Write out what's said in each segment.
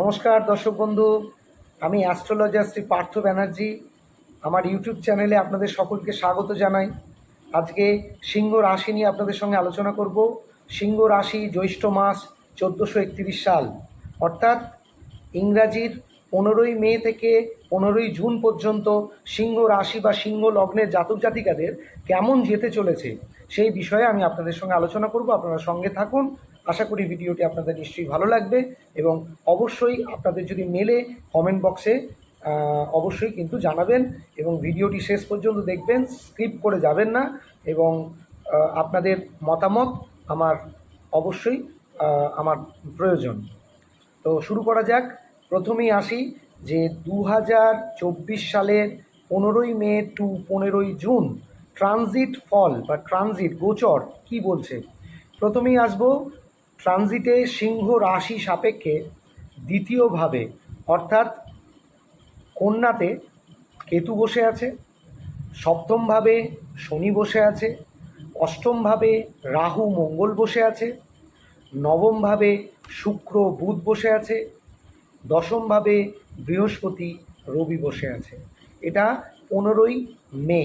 নমস্কার, দর্শক বন্ধু। আমি অ্যাস্ট্রোলজার শ্রী পার্থ ব্যানার্জি। আমার ইউটিউব চ্যানেলে আপনাদের সকলকে স্বাগত জানাই। আজকে সিংহ রাশি নিয়ে আপনাদের সঙ্গে আলোচনা করব। সিংহ রাশি জ্যৈষ্ঠ মাস চোদ্দোশো একত্রিশ সাল। অর্থাৎ ইংরাজির পনেরোই মে থেকে পনেরোই জুন পর্যন্ত সিংহ রাশি বা সিংহ লগ্নের জাতক জাতিকাদের কেমন যেতে চলেছে সেই বিষয়ে আমি আপনাদের সঙ্গে আলোচনা করব। আপনারা সঙ্গে থাকুন। আশা করি ভিডিওটি আপনাদের নিশ্চয়ই ভালো লাগবে এবং অবশ্যই আপনাদের যদি মেলে কমেন্ট বক্সে অবশ্যই কিন্তু জানাবেন এবং ভিডিওটি শেষ পর্যন্ত দেখবেন স্কিপ করে যাবেন না এবং আপনাদের মতামত আমার অবশ্যই আমার প্রয়োজন। তো শুরু করা যাক। প্রথমেই আসি যে দু হাজার চব্বিশ সালের পনেরোই মে টু পনেরোই জুন, ট্রানজিট ফল বা ট্রানজিট গোচর কি বলছে? প্রথমেই আসব ট্রানজিটে সিংহ রাশি সাপেক্ষে দ্বিতীয়ভাবে, অর্থাৎ কন্যাতে কেতু বসে আছে, সপ্তমভাবে শনি বসে আছে, অষ্টমভাবে রাহু মঙ্গল বসে আছে, নবমভাবে শুক্র বুধ বসে আছে, দশমভাবে বৃহস্পতি রবি বসে আছে। এটা পনেরোই মে।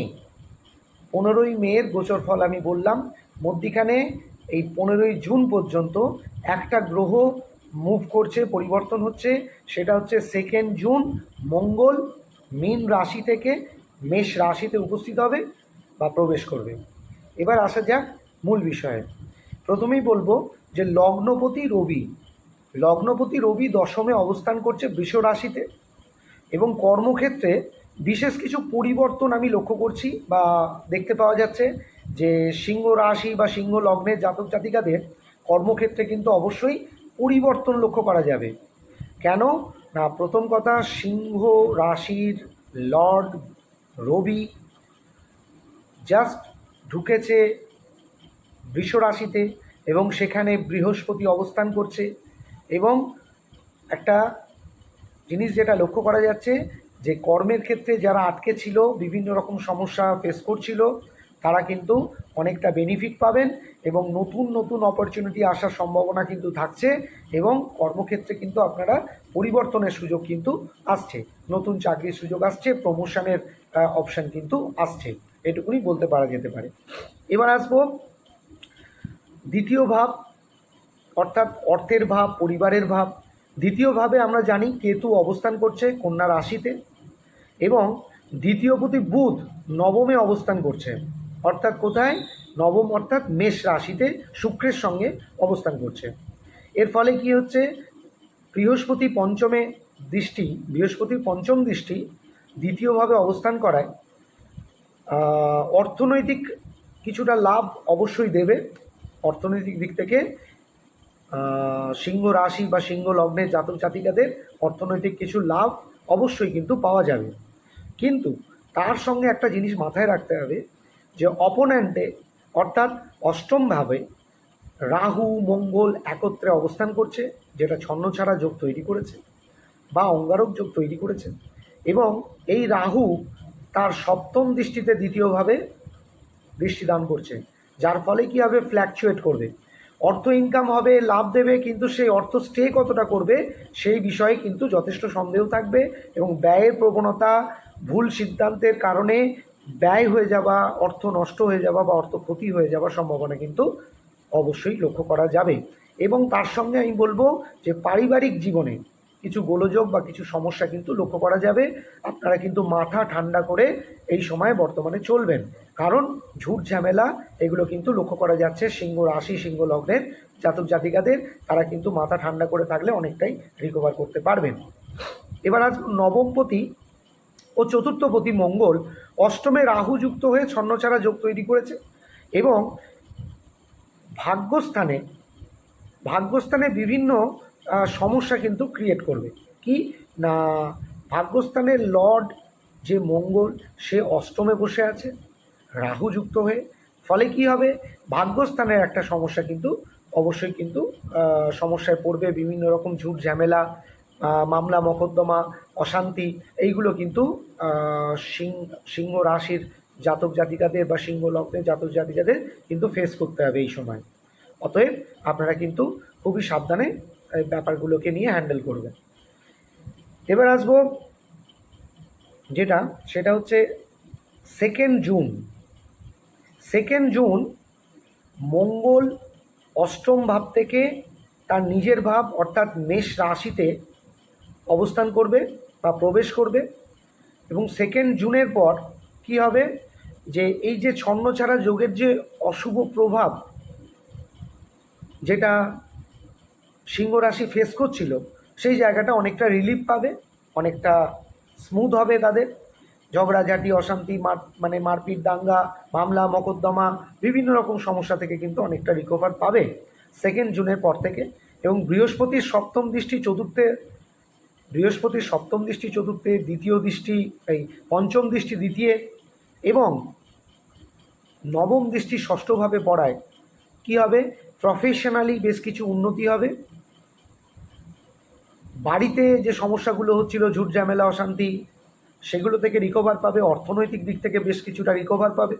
পনেরোই মেয়ের গোচর ফল আমি বললাম, মধ্যিখানে এই পনেরোই জুন পর্যন্ত একটা গ্রহ মুভ করছে, পরিবর্তন হচ্ছে। সেটা হচ্ছে সেকেন্ড জুন, মঙ্গল, মীন রাশি থেকে মেষ রাশিতে উপস্থিত হবে বা প্রবেশ করবে। এবার আসা যাক মূল বিষয়ে। প্রথমেই বলব যে লগ্নপতি রবি লগ্নপতি রবি দশমে অবস্থান করছে বৃষ রাশিতে এবং কর্মক্ষেত্রে বিশেষ কিছু পরিবর্তন আমি লক্ষ্য করছি বা দেখতে পাওয়া যাচ্ছে। যে সিংহ রাশি বা সিংহ লগ্নের জাতক জাতিকাদের কর্মক্ষেত্রে কিন্তু অবশ্যই পরিবর্তন লক্ষ্য করা যাবে। কেন? না, প্রথম কথা, সিংহ রাশির লর্ড রবি জাস্ট ঢুকেছে বৃষ রাশিতে এবং সেখানে বৃহস্পতি অবস্থান করছে এবং একটা জিনিস যেটা লক্ষ্য করা যাচ্ছে যে কর্মের ক্ষেত্রে যারা আটকে ছিল, বিভিন্ন রকম সমস্যা ফেস করছিল তারা কিন্তু অনেকটা বেনিফিট পাবেন এবং নতুন নতুন অপরচুনিটি আসার সম্ভাবনা কিন্তু থাকছে এবং কর্মক্ষেত্রে কিন্তু আপনারা পরিবর্তনের সুযোগ কিন্তু আসছে। নতুন চাকরির সুযোগ আসছে প্রমোশনের অপশান কিন্তু আসছে। এটুকুনি বলতে পারা যেতে পারে। এবার আসব দ্বিতীয় ভাব, অর্থাৎ অর্থের ভাব, পরিবারের ভাব। দ্বিতীয়ভাবে আমরা জানি কেতু অবস্থান করছে কন্যা রাশিতে এবং দ্বিতীয়পতি বুধ নবমে অবস্থান করছে। অর্থাৎ কোথায়? নবম অর্থাৎ মেষ রাশিতে শুক্রের সঙ্গে অবস্থান করছে। এর ফলে কি হচ্ছে? বৃহস্পতি পঞ্চমে দৃষ্টি বৃহস্পতির পঞ্চম দৃষ্টি দ্বিতীয়ভাবে অবস্থান করায় অর্থনৈতিক কিছুটা লাভ অবশ্যই দেবে। অর্থনৈতিক দিক থেকে সিংহ রাশি বা সিংহ লগ্নের জাতক জাতিকাদের অর্থনৈতিক কিছু লাভ অবশ্যই কিন্তু পাওয়া যাবে। কিন্তু তার সঙ্গে একটা জিনিস মাথায় রাখতে হবে যে অপোনেন্টে অর্থাৎ অষ্টমভাবে রাহু, মঙ্গল একত্রে অবস্থান করছে, যেটা ছন্নছাড়া যোগ তৈরি করেছে বা অঙ্গারক যোগ তৈরি করেছে এবং এই রাহু তার সপ্তম দৃষ্টিতে দ্বিতীয়ভাবে দৃষ্টিদান করছে, যার ফলে কী হবে? ফ্ল্যাকচুয়েট করবে। অর্থ ইনকাম হবে, লাভ দেবে, কিন্তু সেই অর্থ স্টে কতটা করবে, সেই বিষয়ে কিন্তু যথেষ্ট সন্দেহ থাকবে এবং ব্যয়ের প্রবণতা ভুল সিদ্ধান্তের কারণে ব্যয় হয়ে যাওয়া, অর্থ নষ্ট হয়ে যাওয়া বা অর্থ ক্ষতি হয়ে যাওয়ার সম্ভাবনা কিন্তু অবশ্যই লক্ষ্য করা যাবে। এবং তার সঙ্গে আমি বলব যে পারিবারিক জীবনে কিছু গোলযোগ বা কিছু সমস্যা কিন্তু লক্ষ্য করা যাবে। আপনারা কিন্তু মাথা ঠান্ডা করে এই সময় বর্তমানে চলবেন। কারণ ঝুট ঝামেলা, এগুলো কিন্তু লক্ষ্য করা যাচ্ছে সিংহ রাশি, সিংহ লগ্নের জাতক জাতিকাদের। তারা কিন্তু মাথা ঠান্ডা করে থাকলে অনেকটাই রিকভার করতে পারবেন। এবার আজ নবমপতি ও চতুর্থপতি মঙ্গল অষ্টমে রাহু যুক্ত হয়ে ছন্নছাড়া যোগ তৈরি করেছে এবং ভাগ্যস্থানে ভাগ্যস্থানে বিভিন্ন সমস্যা কিন্তু ক্রিয়েট করবে। কি? না ভাগ্যস্থানের লর্ড যে মঙ্গল, সে অষ্টমে বসে আছে রাহু যুক্ত হয়ে। ফলে কি হবে? ভাগ্যস্থানের একটা সমস্যা কিন্তু অবশ্যই কিন্তু সমস্যায় পড়বে, বিভিন্ন রকম ঝুট ঝামেলা মামলা, মকদ্দমা, অশান্তি, এইগুলো কিন্তু সিং, সিংহ রাশির জাতক জাতিকাদের বা সিংহ লগ্নের জাতক জাতিকাদের কিন্তু ফেস করতে হবে এই সময়। অতএব আপনারা কিন্তু খুবই সাবধানে ব্যাপারগুলোকে নিয়ে হ্যান্ডেল করবেন। এবার আসব যেটা, সেটা হচ্ছে সেকেন্ড জুন সেকেন্ড জুন মঙ্গল অষ্টম ভাব থেকে তার নিজের ভাব অর্থাৎ মেষ রাশিতে অবস্থান করবে বা প্রবেশ করবে এবং সেকেন্ড জুনের পর কি হবে? যে এই যে ছন্নছাড়া যোগের যে অশুভ প্রভাব যেটা সিংহ রাশি ফেস করছিল, সেই জায়গাটা অনেকটা রিলিফ পাবে, অনেকটা স্মুথ হবে তাদের। ঝগড়াঝাটি, অশান্তি, মার মানে মারপিট, দাঙ্গা, মামলা, মকদ্দমা, বিভিন্ন রকম সমস্যা থেকে কিন্তু অনেকটা রিকভার পাবে সেকেন্ড জুনের পর থেকে। এবং বৃহস্পতির সপ্তম দৃষ্টি চতুর্থে বৃহস্পতির সপ্তম দৃষ্টি, চতুর্থে দ্বিতীয় দৃষ্টি, এই পঞ্চম দৃষ্টি দ্বিতীয় এবং নবম দৃষ্টি ষষ্ঠভাবে পড়ায়, কি হবে? প্রফেশনালি বেশ কিছু উন্নতি হবে। বাড়িতে যে সমস্যাগুলো হচ্ছিল, ঝুট ঝামেলা, অশান্তি, সেগুলো থেকে রিকভার পাবে, অর্থনৈতিক দিক থেকে বেশ কিছুটা রিকভার পাবে।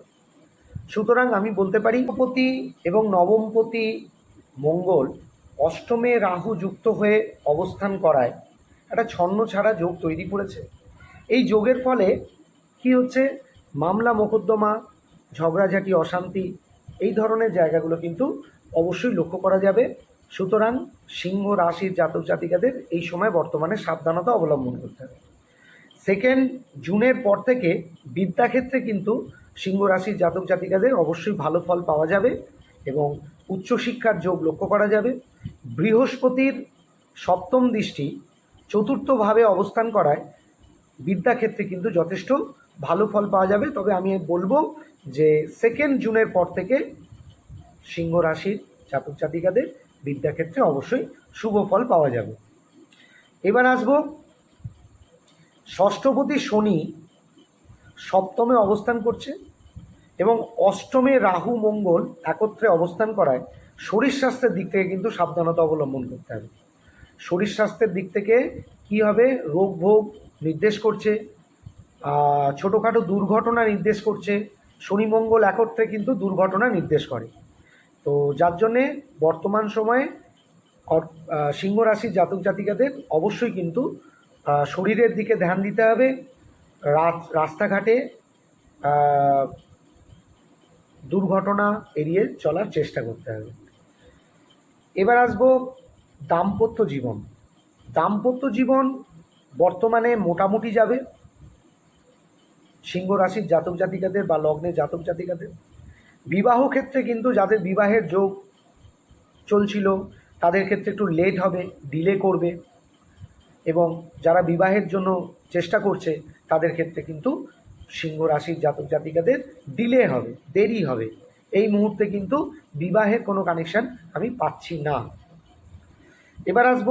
সুতরাং আমি বলতে পারি পতি এবং নবমপতি মঙ্গল অষ্টমে রাহু যুক্ত হয়ে অবস্থান করায়। একটা ছন্ন ছাড়া যোগ তৈরি করেছে। এই যোগের ফলে কি হচ্ছে? মামলা, মোকদ্দমা, ঝগড়াঝাটি, অশান্তি এই ধরনের জায়গাগুলো কিন্তু অবশ্যই লক্ষ্য করা যাবে। সুতরাং সিংহ রাশির জাতক, জাতিকাদের এই সময় বর্তমানে সাবধানতা অবলম্বন করতে হবে। সেকেন্ড, জুনের পর থেকে বিদ্যাক্ষেত্রে কিন্তু সিংহ রাশির জাতক, জাতিকাদের অবশ্যই ভালো ফল পাওয়া যাবে এবং উচ্চশিক্ষার যোগ লক্ষ্য করা যাবে। বৃহস্পতির সপ্তম দৃষ্টি চতুর্থভাবে অবস্থান করায় বিদ্যাক্ষেত্রে কিন্তু যথেষ্ট ভালো ফল পাওয়া যাবে। তবে আমি বলব যে সেকেন্ড জুনের পর থেকে সিংহ রাশির জাতক জাতিকাদের বিদ্যাক্ষেত্রে অবশ্যই শুভ ফল পাওয়া যাবে। এবার আসব ষষ্ঠপতি শনি সপ্তমে অবস্থান করছে এবং অষ্টমে রাহু মঙ্গল একত্রে অবস্থান করায় শরীর স্বাস্থ্যের দিক থেকে কিন্তু সাবধানতা অবলম্বন করতে হবে। শরীর স্বাস্থ্যের দিক থেকে কী হবে? রোগ ভোগ নির্দেশ করছে ছোটোখাটো দুর্ঘটনা নির্দেশ করছে, শনি মঙ্গল একত্রে কিন্তু দুর্ঘটনা নির্দেশ করে। তো যার জন্যে বর্তমান সময়ে সিংহ রাশির জাতক জাতিকাদের অবশ্যই কিন্তু শরীরের দিকে ধ্যান দিতে হবে। রাস্তাঘাটে দুর্ঘটনা এড়িয়ে চলার চেষ্টা করতে হবে। এবার আসব দাম্পত্য জীবন। দাম্পত্য জীবন বর্তমানে মোটামুটি যাবে। সিংহ রাশির জাতক জাতিকাদের বা লগ্নের জাতক জাতিকাদের। বিবাহ ক্ষেত্রে কিন্তু যাদের বিবাহের যোগ চলছিল, তাদের ক্ষেত্রে একটু লেট হবে ডিলে করবে এবং যারা বিবাহের জন্য চেষ্টা করছে, তাদের ক্ষেত্রে কিন্তু সিংহ রাশির জাতক জাতিকাদের ডিলে হবে, দেরি হবে। এই মুহূর্তে কিন্তু বিবাহের কোনো কানেকশন আমি পাচ্ছি না। এবার আসব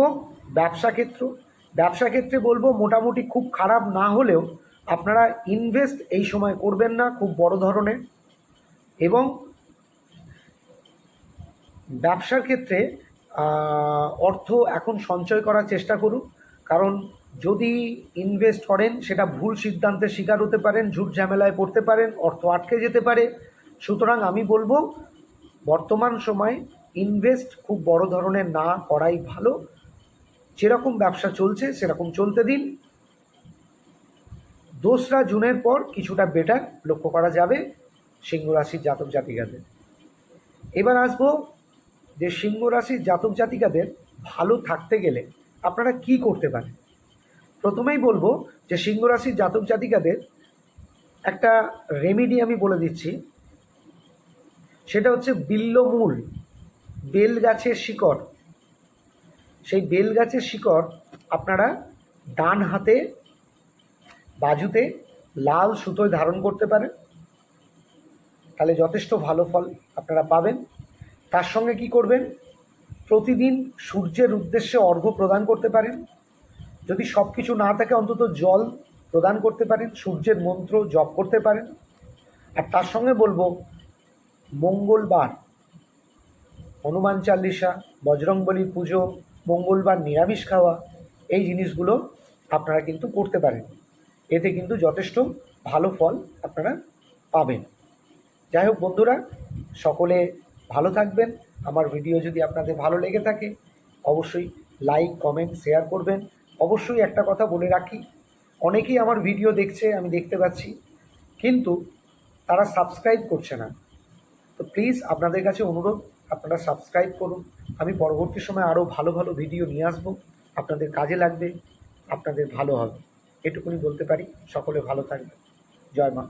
ব্যবসা ক্ষেত্র। ব্যবসা ক্ষেত্রে বলব মোটামুটি খুব খারাপ না হলেও আপনারা ইনভেস্ট এই সময় করবেন না, খুব বড় ধরনের। এবং ব্যবসার ক্ষেত্রে অর্থ এখন সঞ্চয় করার চেষ্টা করুন। কারণ যদি ইনভেস্ট করেন, সেটা ভুল সিদ্ধান্তের শিকার হতে পারেন, ঝুট ঝামেলায় পড়তে পারেন, অর্থ আটকে যেতে পারে। সুতরাং আমি বলব, বর্তমান সময় ইনভেস্ট খুব বড় ধরনের না করাই ভালো। যেরকম ব্যবসা চলছে, সেরকম চলতে দিন। দোসরা জুনের পর কিছুটা বেটার লক্ষ্য করা যাবে সিংহ রাশির জাতক জাতিকাদের। এবার আসব যে সিংহ রাশির জাতক জাতিকাদের ভালো থাকতে গেলে আপনারা কি করতে পারেন? প্রথমেই বলব যে সিংহ রাশির জাতক জাতিকাদের একটা রেমিডি আমি বলে দিচ্ছি। সেটা হচ্ছে বিল্লমূল। বেল গাছের শিকড়। সেই বেল গাছের শিকড় আপনারা ডান হাতে, বাজুতে লাল সুতোয় ধারণ করতে পারেন। তাহলে যথেষ্ট ভালো ফল আপনারা পাবেন। তার সঙ্গে কি করবেন? প্রতিদিন সূর্যের উদ্দেশ্যে অর্ঘ্য প্রদান করতে পারেন। যদি সব কিছু না থাকে, অন্তত জল প্রদান করতে পারেন, সূর্যের মন্ত্র জপ করতে পারেন। আর তার সঙ্গে বলব, মঙ্গলবার হনুমান চাল্লিশা বজরংবলী পুজো, মঙ্গলবার নিরামিষ খাওয়া, এই জিনিসগুলো আপনারা কিন্তু করতে পারেন। এতে কিন্তু যথেষ্ট ভালো ফল আপনারা পাবেন। যাই হোক বন্ধুরা, সকলে ভালো থাকবেন। আমার ভিডিও যদি আপনাদের ভালো লেগে থাকে, অবশ্যই লাইক, কমেন্ট, শেয়ার করবেন। অবশ্যই একটা কথা বলে রাখি, অনেকেই আমার ভিডিও দেখছে, আমি দেখতে পাচ্ছি, কিন্তু তারা সাবস্ক্রাইব করছে না। তো প্লিজ আপনাদের কাছে অনুরোধ আপনারা সাবস্ক্রাইব করুন। আমি পরবর্তী সময় আরও ভালো ভালো ভিডিও নিয়ে আসব। আপনাদের কাজে লাগবে, আপনাদের ভালো হবে। এটুকুনি বলতে পারি। সকলে ভালো থাকবে জয় মা।